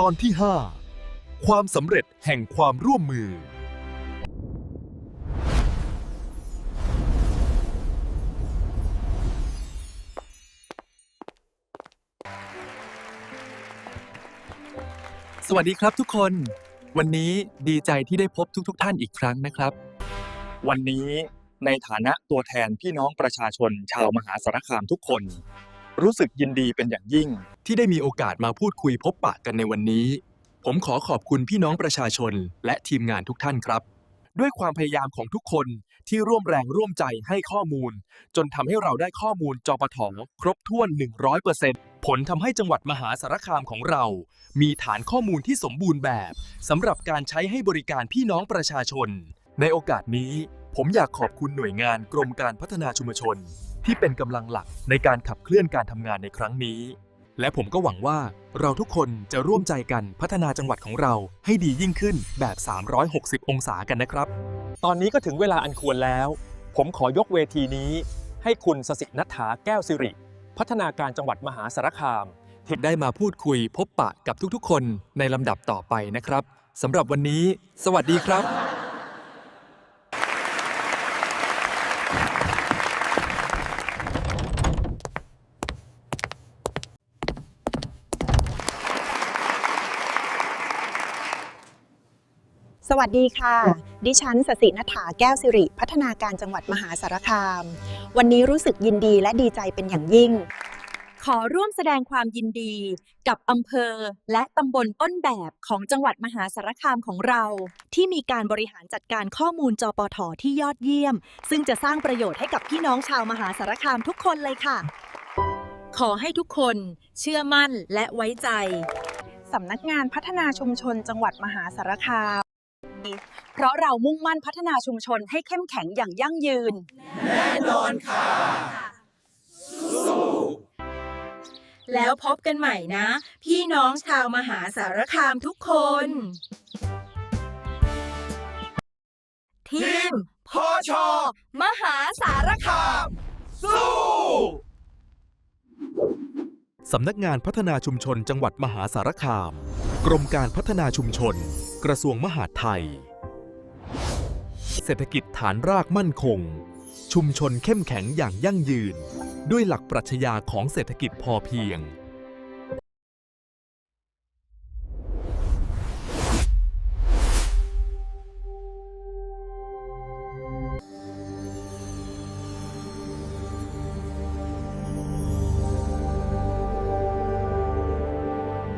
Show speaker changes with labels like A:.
A: ตอนที่ 5 ความสำเร็จแห่งความร่วมมือ
B: สวัสดีครับทุกคน วันนี้ดีใจที่ได้พบทุกๆทท่านอีกครั้งนะครับ
C: วันนี้ในฐานะตัวแทนพี่น้องประชาชนชาวมหาสารคามทุกคน รู้สึกยินดีเป็นอย่างยิ่ง
B: ที่ได้มีโอกาสมาพูดคุยพบปะกันในวันนี้ ผมขอขอบคุณพี่น้องประชาชนและทีมงานทุกท่านครับ ด้วยความพยายามของทุกคนที่ร่วมแรงร่วมใจให้ข้อมูล จนทำให้เราได้ข้อมูลจปทครบถ้วน 100%ผลทำให้จังหวัดมหาสารคามของเรา มีฐานข้อมูลที่สมบูรณ์แบบสำหรับการใช้ให้บริการพี่น้องประชาชน ในโอกาสนี้ ผมอยากขอบคุณหน่วยงานกรมการพัฒนาชุมชน ที่เป็นกำลังหลักในการขับเคลื่อนการทำงานในครั้งนี้ และผมก็หวังว่าเราทุกคนจะร่วมใจกันพัฒนาจังหวัดของเราให้ดียิ่งขึ้นแบบ 360 องศากันนะครับ
C: ตอนนี้ก็ถึงเวลาอันควรแล้ว ผมขอยกเวทีนี้ ให้คุณสสินัฐาแก้วสิริ พัฒนาการจังหวัดมหาสารคาม
B: ที่ได้มาพูดคุยพบปะกับทุกๆ คนในลำดับต่อไปนะครับสำหรับวันนี้ สวัสดีครับ
D: สวัสดีค่ะ ดิฉันสสินัฐาแก้วสิริ พัฒนาการจังหวัดมหาสารคาม วันนี้รู้สึกยินดีและดีใจเป็นอย่างยิ่ง
E: ขอร่วมแสดงความยินดี กับอำเภอ และตำบลต้นแบบของจังหวัดมหาสารคามของเรา ที่มีการบริหารจัดการข้อมูลจปทที่ยอดเยี่ยม ซึ่งจะสร้างประโยชน์ให้กับพี่น้องชาวมหาสารคามทุกคนเลยค่ะ ขอให้ทุกคนเชื่อมั่นและไว้ใจ
D: สำนักงานพัฒนาชุมชนจังหวัดมหาสารคาม
E: เพราะเรามุ่งมั่นพัฒนาชุมชนให้เข้มแข็งอย่างยั่งยืนแล้วพบกันใหม่นะ พี่น้องชาวมหาสารคามทุกคน ทีมพอชอมหาสารคาม
A: สำนักงานพัฒนาชุมชนจังหวัดมหาสารคาม กรมการพัฒนาชุมชน กระทรวงมหาดไทย เศรษฐกิจฐานรากมั่นคง ชุมชนเข้มแข็งอย่างยั่งยืน ด้วยหลักปรัชญาของเศรษฐกิจพอเพียง